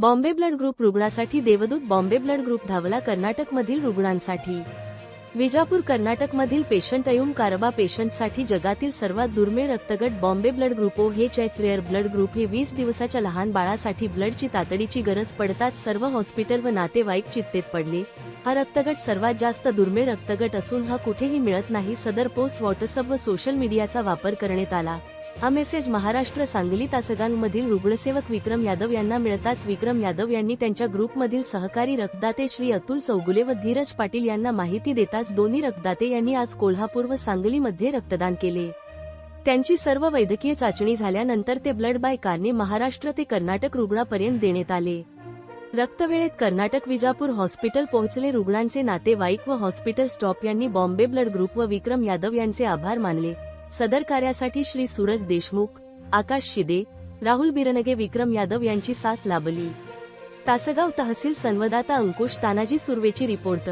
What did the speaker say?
Bombay blood group रुग्णासाठी देवदूत Bombay blood group धावला कर्नाटकमधील रुग्णांसाठी. विजापूर कर्नाटकमधील पेशंट अयुम कारबा पेशंटसाठी जगातील सर्वात दुर्मिळ रक्तगट बॉम्बे ब्लड ग्रुप ओ हे चॅच रेअर ब्लड ग्रुप हे वीस दिवसाच्या लहान बाळासाठी ब्लडची तातडीची गरज पडताच सर्व हॉस्पिटल व नातेवाईक चित्तेत पडले. हा रक्तगट सर्वात जास्त दुर्मिळ रक्तगट असून हा कुठेही मिळत नाही सदर पोस्ट व्हॉट्सअप व सोशल मीडियाचा वापर करण्यात आला. हा मेसेज महाराष्ट्र सांगली तासगांमधील रुग्णसेवक विक्रम यादव यांना मिळताच विक्रम यादव यांनी त्यांच्या ग्रुपमधील सहकारी रक्तदाते श्री अतुल चौगुले व धीरज पाटील यांना माहिती देताच दोन्ही रक्तदाते यांनी आज कोल्हापूर व सांगलीमध्ये रक्तदान केले. त्यांची सर्व वैद्यकीय चाचणी झाल्यानंतर ते ब्लड बाय कारने महाराष्ट्र ते कर्नाटक रुग्णापर्यंत देण्यात आले. रक्तवेळेत कर्नाटक विजापूर हॉस्पिटल पोहोचले रुग्णांचे नातेवाईक व हॉस्पिटल स्टॉप यांनी बॉम्बे ब्लड ग्रुप व विक्रम यादव यांचे आभार मानले. सदर कार्यासाठी श्री सूरज देशमुख आकाश शिदे राहुल बिरनगे विक्रम यादव यांची साथ लाभली. तासगाव तहसील संवाददाता अंकुश तानाजी सुर्वेची रिपोर्ट.